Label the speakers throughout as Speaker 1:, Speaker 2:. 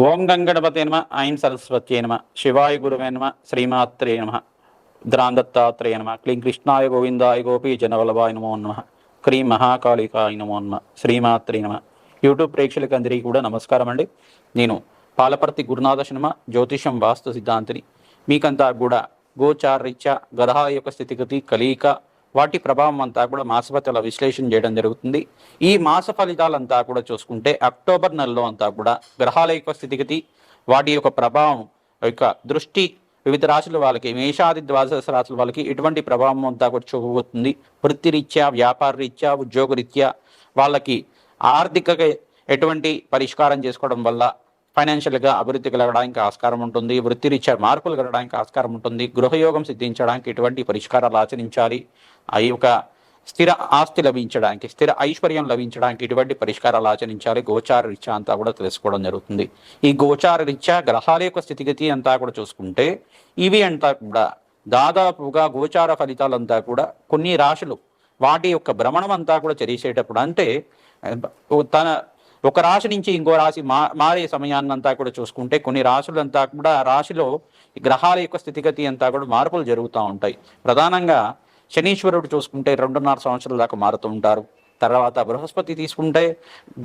Speaker 1: ఓం గంగణపతే నమ ఐం సరస్వత్యే నమ శివాయ గురువే నమ శ్రీమాత్రే నమ ద్రాందత్తాత్రేయ నమ క్లీం కృష్ణాయ గోవిందాయ గోపీ జనవల్లభాయ నమో నమ క్రీం మహాకాళికాయ నమో నమ శ్రీమాత్రే నమ. యూట్యూబ్ ప్రేక్షకులకు అందరికీ కూడా నమస్కారం అండి. నేను పాలపర్తి గురునాథ శర్మ జ్యోతిషం వాస్తు సిద్ధాంతిని. మీకంతా కూడా గోచారీత్యా గ్రహాల యొక్క స్థితిగతి కలియిక వాటి ప్రభావం అంతా కూడా మాసఫలితాల విశ్లేషణ చేయడం జరుగుతుంది. ఈ మాస ఫలితాలంతా కూడా చూసుకుంటే అక్టోబర్ నెలలో అంతా కూడా గ్రహాల యొక్క స్థితిగతి వాటి యొక్క ప్రభావం యొక్క దృష్టి వివిధ రాశుల వాళ్ళకి మేషాది ద్వాదశ రాశుల వాళ్ళకి ఎటువంటి ప్రభావం అంతా కూడా చూపబోతుంది. వృత్తిరీత్యా వ్యాపార రీత్యా ఉద్యోగ రీత్యా వాళ్ళకి ఆర్థిక ఎటువంటి పరిష్కారం చేసుకోవడం వల్ల ఫైనాన్షియల్గా అభివృద్ధి కలగడానికి ఆస్కారం ఉంటుంది వృత్తిరీత్యా మార్పులు కలగడానికి ఆస్కారం ఉంటుంది గృహయోగం సిద్ధించడానికి ఎటువంటి పరిష్కారాలు ఆచరించాలి. ఆ యొక్క స్థిర ఆస్తి లభించడానికి స్థిర ఐశ్వర్యం లభించడానికి ఎటువంటి పరిష్కారాలు ఆచరించాలి. గోచార రీత్యా అంతా కూడా తెలుసుకోవడం జరుగుతుంది. ఈ గోచార రీత్యా గ్రహాల యొక్క స్థితిగతి అంతా కూడా చూసుకుంటే ఇవి అంతా కూడా దాదాపుగా గోచార ఫలితాలంతా కూడా కొన్ని రాశులు వాటి యొక్క భ్రమణం అంతా కూడా చేసేటప్పుడు అంటే తన ఒక రాశి నుంచి ఇంకో రాశి మా మారే సమయాన్నంతా కూడా చూసుకుంటే కొన్ని రాశులంతా కూడా రాశిలో గ్రహాల యొక్క స్థితిగతి అంతా కూడా మార్పులు జరుగుతూ ఉంటాయి. ప్రధానంగా శనీశ్వరుడు చూసుకుంటే రెండున్నర సంవత్సరాల దాకా మారుతూ ఉంటారు. తర్వాత బృహస్పతి తీసుకుంటే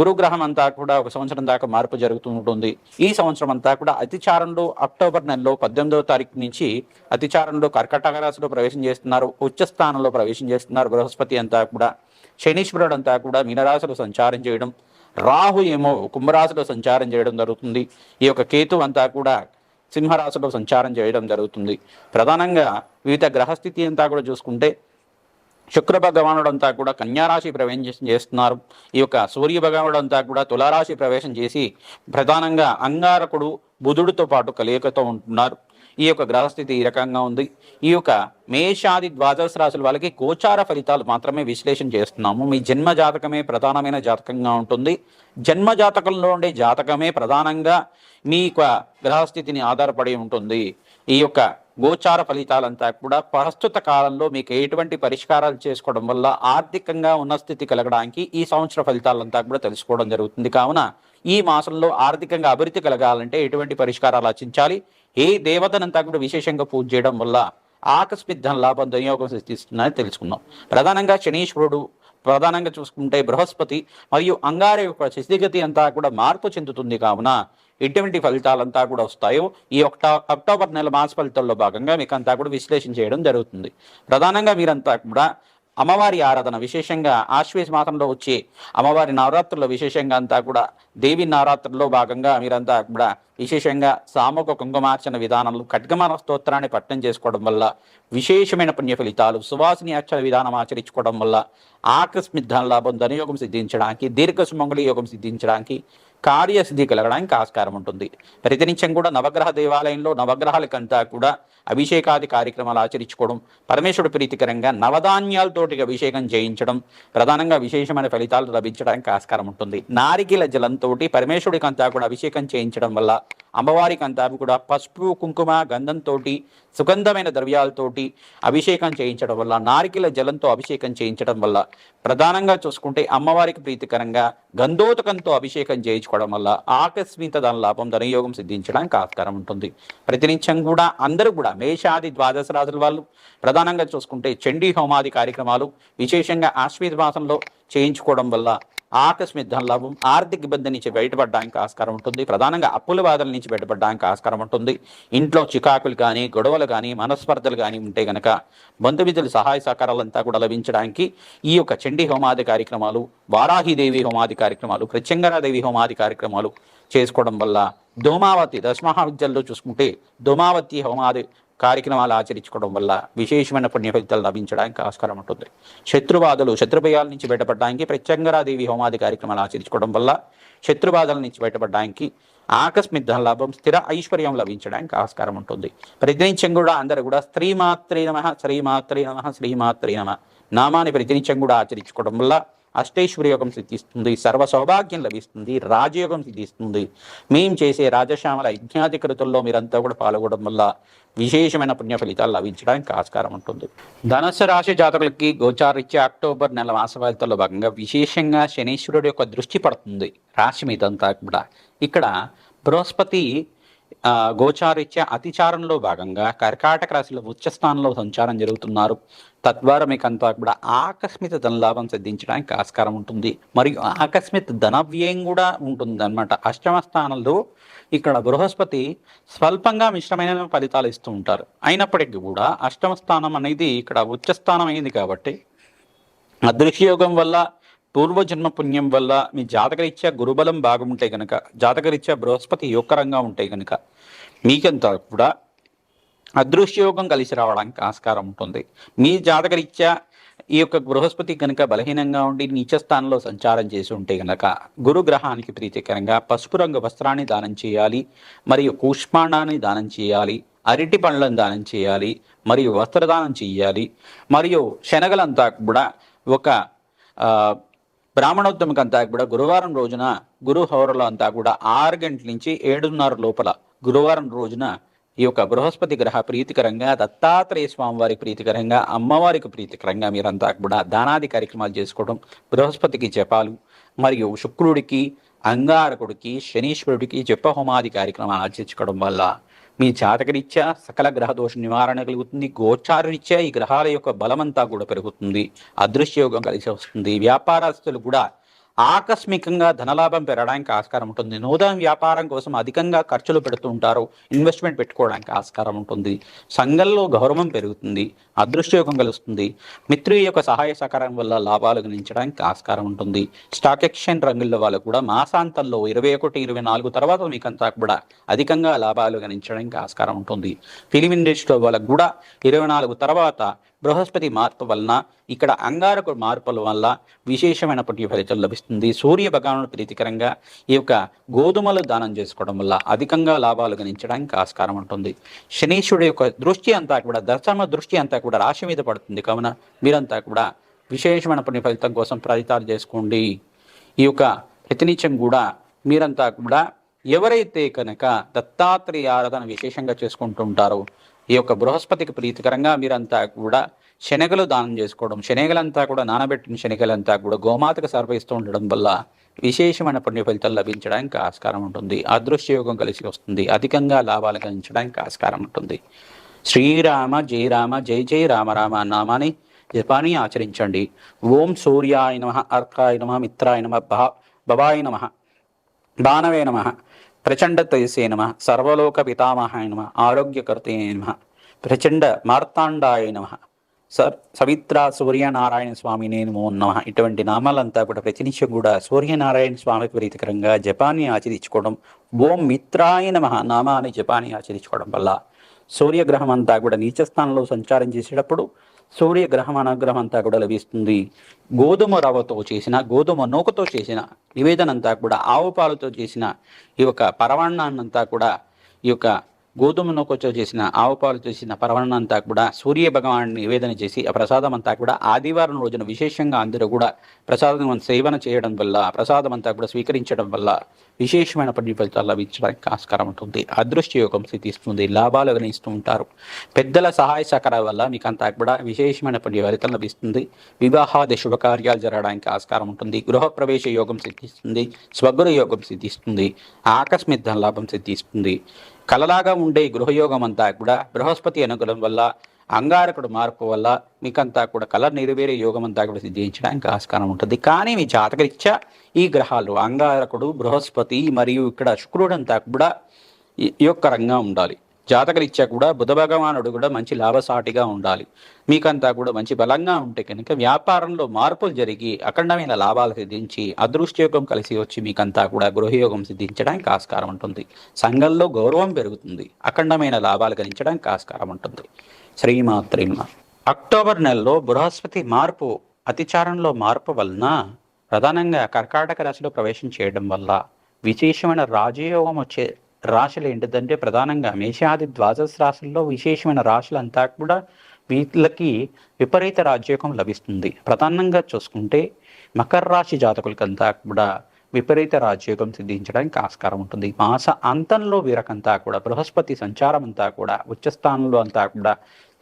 Speaker 1: గురుగ్రహం అంతా కూడా ఒక సంవత్సరం దాకా మార్పు జరుగుతూ ఉంటుంది. ఈ సంవత్సరం అంతా కూడా అతిచారంలో అక్టోబర్ నెలలో పద్దెనిమిదవ తారీఖు నుంచి అతిచారంలో కర్కటక రాశిలో ప్రవేశం చేస్తున్నారు. ఉచ్చ స్థానంలో ప్రవేశం చేస్తున్నారు బృహస్పతి అంతా కూడా. శనీశ్వరుడు అంతా కూడా మీనరాశిలో సంచారం చేయడం రాహు ఏమో కుంభరాశిలో సంచారం చేయడం జరుగుతుంది. ఈ యొక్క కేతు అంతా కూడా సింహరాశిలో సంచారం చేయడం జరుగుతుంది. ప్రధానంగా వివిధ గ్రహస్థితి అంతా కూడా చూసుకుంటే శుక్ర భగవానుడు అంతా కూడా కన్యారాశి ప్రవేశం చేస్తున్నారు. ఈ యొక్క సూర్య భగవానుడు అంతా కూడా తులారాశి ప్రవేశం చేసి ప్రధానంగా అంగారకుడు బుధుడితో పాటు కలియకతో ఉంటున్నారు. ఈ యొక్క గ్రహస్థితి ఈ రకంగా ఉంది. ఈ యొక్క మేషాది ద్వాదశ రాశుల వాళ్ళకి గోచార ఫలితాలు మాత్రమే విశ్లేషణ చేస్తున్నాము. మీ జన్మ జాతకమే ప్రధానమైన జాతకంగా ఉంటుంది. జన్మ జాతకంలో ఉండే జాతకమే ప్రధానంగా మీ యొక్క గ్రహస్థితిని ఆధారపడి ఉంటుంది. ఈ యొక్క గోచార ఫలితాలంతా కూడా ప్రస్తుత కాలంలో మీకు ఎటువంటి పరిష్కారాలు చేసుకోవడం వల్ల ఆర్థికంగా ఉన్న స్థితి కలగడానికి ఈ సంవత్సర ఫలితాలంతా కూడా తెలుసుకోవడం జరుగుతుంది. కావున ఈ మాసంలో ఆర్థికంగా అభివృద్ధి కలగాలంటే ఎటువంటి పరిష్కారాలు ఆచించాలి ఏ దేవతనంతా కూడా విశేషంగా పూజ చేయడం వల్ల ఆకస్మిక ధన లాభం దుర్యోగం సృష్టిస్తుందని తెలుసుకుందాం ప్రధానంగా శనీశ్వరుడు ప్రధానంగా చూసుకుంటే బృహస్పతి మరియు అంగార యొక్క స్థితిగతి అంతా కూడా మార్పు చెందుతుంది కావున ఎటువంటి ఫలితాలంతా కూడా వస్తాయో ఈ ఒక్టా అక్టోబర్ నెల మాస ఫలితాల్లో భాగంగా మీకు అంతా కూడా విశ్లేషణ చేయడం జరుగుతుంది. ప్రధానంగా మీరంతా కూడా అమ్మవారి ఆరాధన విశేషంగా ఆశ్వేష మాసంలో వచ్చే అమ్మవారి నవరాత్రుల్లో విశేషంగా అంతా కూడా దేవి నవరాత్రుల్లో భాగంగా మీరంతా కూడా విశేషంగా సామూహిక కుంకుమార్చన విధానంలో ఖడ్గమాన స్తోత్రాన్ని పట్టణం చేసుకోవడం వల్ల విశేషమైన పుణ్య ఫలితాలు సువాసిని అక్షర విధానం ఆచరించుకోవడం వల్ల ఆకస్మిక ధన లాభం ధనయోగం సిద్ధించడానికి దీర్ఘ సుమంగళ యోగం సిద్ధించడానికి కార్యసిద్ధి కలగడానికి ఆస్కారం ఉంటుంది. ప్రతినిత్యం కూడా నవగ్రహ దేవాలయంలో నవగ్రహాలకంతా కూడా అభిషేకాది కార్యక్రమాలు ఆచరించుకోవడం పరమేశ్వరుడు ప్రీతికరంగా నవధాన్యాలతోటి అభిషేకం చేయించడం ప్రధానంగా విశేషమైన ఫలితాలు లభించడానికి ఆస్కారం ఉంటుంది. నారికిల జలంతో పరమేశ్వరుడికంతా కూడా అభిషేకం చేయించడం వల్ల అమ్మవారికి అంతా కూడా పసుపు కుంకుమ గంధంతో సుగంధమైన ద్రవ్యాలతోటి అభిషేకం చేయించడం వల్ల నారికిల జలంతో అభిషేకం చేయించడం వల్ల ప్రధానంగా చూసుకుంటే అమ్మవారికి ప్రీతికరంగా గంధోతకంతో అభిషేకం చేయించుకోవడం వల్ల ఆకస్మిత దాని లాభం ధనయోగం సిద్ధించడానికి ఆస్కారం ఉంటుంది. ప్రతినిత్యం కూడా అందరూ కూడా మేషాది ద్వాదశ రాజుల వాళ్ళు ప్రధానంగా చూసుకుంటే చండీ హోమాది కార్యక్రమాలు విశేషంగా ఆశ్వీత మాసంలో చేయించుకోవడం వల్ల ఆకస్మిక ధన లాభం ఆర్థిక ఇబ్బంది నుంచి బయటపడడానికి ఆస్కారం ఉంటుంది. ప్రధానంగా అప్పుల బాధల నుంచి బయటపడడానికి ఆస్కారం ఉంటుంది. ఇంట్లో చికాకులు కానీ గొడవలు కానీ మనస్పర్ధలు కానీ ఉంటే గనక బంధుమిత్రుల సహాయ సహకారాలంతా కూడా లభించడానికి ఈ యొక్క చండీ హోమాది కార్యక్రమాలు వారాహిదేవి హోమాది కార్యక్రమాలు ప్రత్యంగరాదేవి హోమాది కార్యక్రమాలు చేసుకోవడం వల్ల దోమావతి దశమహావిద్యల్లో చూసుకుంటే దోమావతి హోమాది కార్యక్రమాలు ఆచరించుకోవడం వల్ల విశేషమైన పుణ్య ఫలితాలు లభించడానికి ఆస్కారం ఉంటుంది. శత్రుబాధలు శత్రుభయాల నుంచి బయటపడడానికి ప్రత్యంగరాదేవి హోమాది కార్యక్రమాలు ఆచరించుకోవడం వల్ల శత్రుబాధల నుంచి బయటపడడానికి ఆకస్మిక లాభం స్థిర ఐశ్వర్యం లభించడానికి ఆస్కారం ఉంటుంది. ప్రతినిత్యం కూడా అందరూ కూడా స్త్రీమాత్రే నమ శ్రీమాత్రే నమ శ్రీమాత్రే నమ నామాన్ని ప్రతినిత్యం కూడా ఆచరించుకోవడం వల్ల అష్టైశ్వర్యోగం సిద్ధిస్తుంది సర్వ సౌభాగ్యం లభిస్తుంది రాజయోగం సిద్ధిస్తుంది. మేం చేసే రాజశ్యామల యజ్ఞాది కృతుల్లో మీరంతా కూడా పాల్గొనడం వల్ల విశేషమైన పుణ్య ఫలితాలు లభించడానికి ఆస్కారం ఉంటుంది. ధనుసు రాశి జాతకులకి గోచారిత్య అక్టోబర్ నెల మాస ఫలితాల్లో భాగంగా విశేషంగా శనీశ్వరుడు యొక్క దృష్టి పడుతుంది రాశి మీదంతా కూడా. ఇక్కడ బృహస్పతి గోచారిత్య అతిచారంలో భాగంగా కర్కాటక రాశిలో ఉచ్చస్థానంలో సంచారం జరుగుతున్నారు. తద్వారా మీకు అంతా కూడా ఆకస్మిక ధనలాభం సిద్ధించడానికి ఆస్కారం ఉంటుంది. మరియు ఆకస్మిక ధన వ్యయం కూడా ఉంటుంది అనమాట అష్టమ స్థానంలో ఇక్కడ బృహస్పతి స్వల్పంగా మిశ్రమైన ఫలితాలు ఇస్తూ ఉంటారు. అయినప్పటికీ కూడా అష్టమ స్థానం అనేది ఇక్కడ ఉచ్చ స్థానం అయింది కాబట్టి అదృశ్యయోగం వల్ల పూర్వజన్మ పుణ్యం వల్ల మీ జాతకరీత్యా గురుబలం బాగుంటే కనుక జాతకరీత్యా బృహస్పతి యోగకరంగా ఉంటే కనుక మీకంతా కూడా అదృశ్యయోగం కలిసి రావడానికి ఆస్కారం ఉంటుంది. మీ జాతకరీత్యా ఈ యొక్క బృహస్పతి కనుక బలహీనంగా ఉండి నీచస్థానంలో సంచారం చేసి ఉంటే కనుక గురు గ్రహానికి ప్రీతికరంగా పసుపు రంగు వస్త్రాన్ని దానం చేయాలి మరియు కూష్మాండాన్ని దానం చేయాలి అరటి పండ్లను దానం చేయాలి మరియు వస్త్రదానం చేయాలి మరియు శనగలంతా కూడా ఒక ఆ, అంతా కూడా గురువారం రోజున గురు హౌరలో అంతా కూడా ఆరు గంటల నుంచి ఏడున్నర లోపల గురువారం రోజున ఈ యొక్క బృహస్పతి గ్రహ ప్రీతికరంగా దత్తాత్రేయ స్వామి వారికి ప్రీతికరంగా అమ్మవారికి ప్రీతికరంగా మీరంతా కూడా దానాది కార్యక్రమాలు చేసుకోవడం బృహస్పతికి జపాలు మరియు శుక్రుడికి అంగారకుడికి శనీశ్వరుడికి జపహోమాది కార్యక్రమాలు ఆచరించుకోవడం వల్ల మీ జాతకరీత్యా సకల గ్రహ దోష నివారణ కలుగుతుంది. గోచారరీత్యా ఈ గ్రహాల యొక్క బలమంతా కూడా పెరుగుతుంది. అదృశ్యయోగం కలిసి వస్తుంది. వ్యాపారస్తులు కూడా ఆకస్మికంగా ధనలాభం పెరగడానికి ఆస్కారం ఉంటుంది. నూతన వ్యాపారం కోసం అధికంగా ఖర్చులు పెడుతూ ఉంటారు. ఇన్వెస్ట్మెంట్ పెట్టుకోవడానికి ఆస్కారం ఉంటుంది. సంఘంలో గౌరవం పెరుగుతుంది. అదృష్టయోగం కలుస్తుంది మిత్రుల యొక్క సహాయ సహకారం వల్ల లాభాలు గణించడానికి ఆస్కారం ఉంటుంది. స్టాక్ ఎక్స్చేంజ్ రంగుల్లో వాళ్ళు కూడా మాసాంతంలో ఇరవై ఒకటి ఇరవై నాలుగు తర్వాత మీకంతా కూడా అధికంగా లాభాలు గణించడానికి ఆస్కారం ఉంటుంది. ఫిలిం ఇండస్ట్రీలో వాళ్ళకు కూడా ఇరవై నాలుగు తర్వాత బృహస్పతి మార్పు వలన ఇక్కడ అంగారక మార్పుల వల్ల విశేషమైన పుణ్య ఫలితం లభిస్తుంది. సూర్య భగవానుడు ప్రీతికరంగా ఈ యొక్క గోధుమలు దానం చేసుకోవడం వల్ల అధికంగా లాభాలు గణించడానికి ఆస్కారం ఉంటుంది. శనీశ్వరుడు యొక్క దృష్టి అంతా కూడా దశమ దృష్టి అంతా కూడా రాశి మీద పడుతుంది. కావున మీరంతా కూడా విశేషమైనటువంటి ఫలితం కోసం ప్రయత్నాలు చేసుకోండి. ఈ యొక్క ప్రతినిత్యం కూడా మీరంతా కూడా ఎవరైతే కనుక దత్తాత్రేయ ఆరాధన విశేషంగా చేసుకుంటూ ఉంటారో ఈ యొక్క బృహస్పతికి ప్రీతికరంగా మీరంతా కూడా శనగలు దానం చేసుకోవడం శనగలంతా కూడా నానబెట్టిన శనగలంతా కూడా గోమాతకు సమర్పిస్తూ ఉండడం వల్ల విశేషమైన పుణ్య ఫలితాలు లభించడానికి ఆస్కారం ఉంటుంది. అదృశ్యయోగం కలిసి వస్తుంది. అధికంగా లాభాలు గణించడానికి ఆస్కారం ఉంటుంది. శ్రీరామ జయ రామ జయ జయ రామ రామ నామాని నామాన్ని జపాన్ని ఆచరించండి. ఓం సూర్యాయ నమ అర్కాయ నమ మిత్రాయ నమ భా భవాయ నమ బాణవే నమ. ప్రచండ తేజసే నమ సర్వలోక పితామహాయ నమ ఆరోగ్యకర్తయ నమ ప్రచండ మార్తాండాయ నమ సర్ సవిత్ర సూర్యనారాయణ స్వామి నేను నమ ఇటువంటి నామాలంతా కూడా ప్రతినిత్యం కూడా సూర్యనారాయణ స్వామికి ప్రీతికరంగా జపాన్ని ఆచరించుకోవడం ఓం మిత్రాయ నమ నామాన్ని జపాన్ని ఆచరించుకోవడం వల్ల సూర్యగ్రహం అంతా కూడా నీచస్థానంలో సంచారం చేసేటప్పుడు సూర్యగ్రహం అనుగ్రహం అంతా కూడా లభిస్తుంది. గోధుమ రవ్వతో చేసిన గోధుమ నూకతో చేసిన నివేదన అంతా కూడా ఆవు పాలతో చేసిన ఈ యొక్క పరవాణాన్నంతా కూడా ఈ యొక్క గోధుమ నూకతో చేసిన ఆవుపాలు చేసిన పర్వణం అంతా కూడా సూర్య భగవాన్ని నివేదన చేసి ఆ ప్రసాదం అంతా కూడా ఆదివారం రోజున విశేషంగా అందరూ కూడా ప్రసాదం సేవన చేయడం వల్ల ప్రసాదం అంతా కూడా స్వీకరించడం వల్ల విశేషమైన పని ఫలితాలు లభించడానికి ఆస్కారం ఉంటుంది. అదృష్ట యోగం సిద్ధిస్తుంది లాభాలు గణిస్తూ ఉంటారు. పెద్దల సహాయ సహకారాల వల్ల మీకు అంతా కూడా విశేషమైన పని ఫలితం లభిస్తుంది. వివాహాది శుభకార్యాలు జరగడానికి ఆస్కారం ఉంటుంది. గృహప్రవేశ యోగం సిద్ధిస్తుంది స్వగృహ యోగం సిద్ధిస్తుంది ఆకస్మిక లాభం సిద్ధిస్తుంది. కలలాగా ఉండే గృహయోగం అంతా కూడా బృహస్పతి అనుగ్రహం వల్ల అంగారకుడు మార్పు వల్ల మీకంతా కూడా కలర్ నెరవేరే యోగం అంతా కూడా సిద్ధించడానికి ఆస్కారం ఉంటుంది. కానీ మీ జాతకరీత్యా ఈ గ్రహాలు అంగారకుడు బృహస్పతి మరియు ఇక్కడ శుక్రుడు అంతా కూడా ఈ ఈ యొక్క రంగా ఉండాలి. జాతకరీత్యా కూడా బుధ భగవానుడు కూడా మంచి లాభసాటిగా ఉండాలి. మీకంతా కూడా మంచి బలంగా ఉంటే కనుక వ్యాపారంలో మార్పులు జరిగి అఖండమైన లాభాలు సిద్ధించి అదృష్టయోగం కలిసి వచ్చి మీకంతా కూడా గృహయోగం సిద్ధించడానికి ఆస్కారం ఉంటుంది. సంఘంలో గౌరవం పెరుగుతుంది. అఖండమైన లాభాలు గణించడానికి ఆస్కారం ఉంటుంది. శ్రీమాత్రి అక్టోబర్ నెలలో బృహస్పతి మార్పు అతిచారంలో మార్పు వలన ప్రధానంగా కర్కాటక రాశిలో ప్రవేశం చేయడం వల్ల విశేషమైన రాజయోగం వచ్చే రాశులు ఏంటిదంటే ప్రధానంగా మేషాది ద్వాదశ రాశుల్లో విశేషమైన రాశులంతా కూడా వీళ్ళకి విపరీత రాజ్యోగం లభిస్తుంది. ప్రధానంగా చూసుకుంటే మకర రాశి జాతకులకంతా కూడా విపరీత రాజయోగం సిద్ధించడానికి ఆస్కారం ఉంటుంది. మాస అంతంలో వీరకంతా కూడా బృహస్పతి సంచారం అంతా కూడా ఉచ్చస్థానంలో అంతా కూడా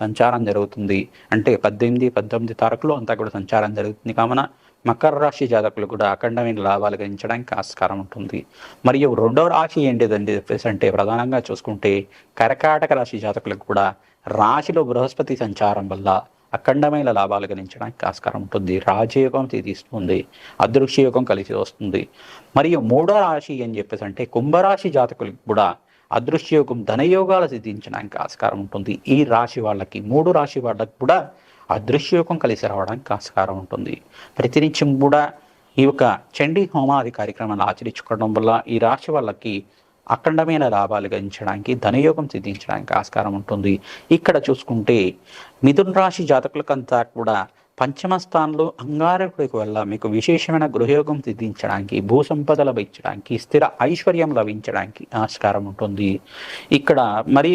Speaker 1: సంచారం జరుగుతుంది. అంటే పద్దెనిమిది పద్దెనిమిది తారీఖులో అంతా కూడా సంచారం జరుగుతుంది. కావున మకర రాశి జాతకులు కూడా అఖండమైన లాభాలు గణించడానికి ఆస్కారం ఉంటుంది. మరియు రెండవ రాశి ఏంటిదండి చెప్పేసి అంటే ప్రధానంగా చూసుకుంటే కర్కాటక రాశి జాతకులకు కూడా రాశిలో బృహస్పతి సంచారం వల్ల అఖండమైన లాభాలు గణించడానికి ఆస్కారం ఉంటుంది. రాజయోగం తీస్తుంది అదృశ్యయోగం కలిసి వస్తుంది. మరియు మూడో రాశి అని చెప్పేసి అంటే కుంభరాశి జాతకులకు కూడా అదృశ్యయోగం ధనయోగాలు సిద్ధించడానికి ఆస్కారం ఉంటుంది. ఈ రాశి వాళ్ళకి మూడు రాశి వాళ్ళకి కూడా అదృశ్యయోగం కలిసి రావడానికి ఆస్కారం ఉంటుంది. ప్రతినిత్యం కూడా ఈ యొక్క చండీ హోమాది కార్యక్రమాన్ని ఆచరించుకోవడం వల్ల ఈ రాశి వాళ్ళకి అఖండమైన లాభాలు గణించడానికి ధనయోగం సిద్ధించడానికి ఆస్కారం ఉంటుంది. ఇక్కడ చూసుకుంటే మిథున రాశి జాతకులకంతా కూడా పంచమ స్థానంలో అంగారకుడికి వల్ల మీకు విశేషమైన గృహయోగం సిద్ధించడానికి భూ సంపద లభించడానికి స్థిర ఐశ్వర్యం లభించడానికి ఆస్కారం ఉంటుంది. ఇక్కడ మరి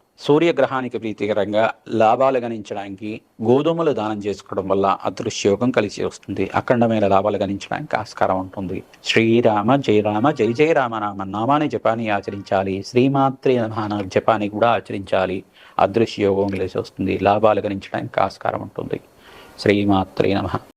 Speaker 1: సూర్యగ్రహానికి ప్రీతికరంగా లాభాలు గణించడానికి గోధుమలు దానం చేసుకోవడం వల్ల అదృశ్యోగం కలిసి వస్తుంది. అఖండమైన లాభాలు గణించడానికి ఆస్కారం ఉంటుంది. శ్రీరామ జయరామ జై జయ రామ నామ నామాన్ని జపాన్ని ఆచరించాలి. శ్రీమాత్రి నామ జపాన్ని కూడా ఆచరించాలి. అదృశ్యోగం కలిసి వస్తుంది. లాభాలు గణించడానికి ఆస్కారం ఉంటుంది. శ్రీమాత్రే నమ.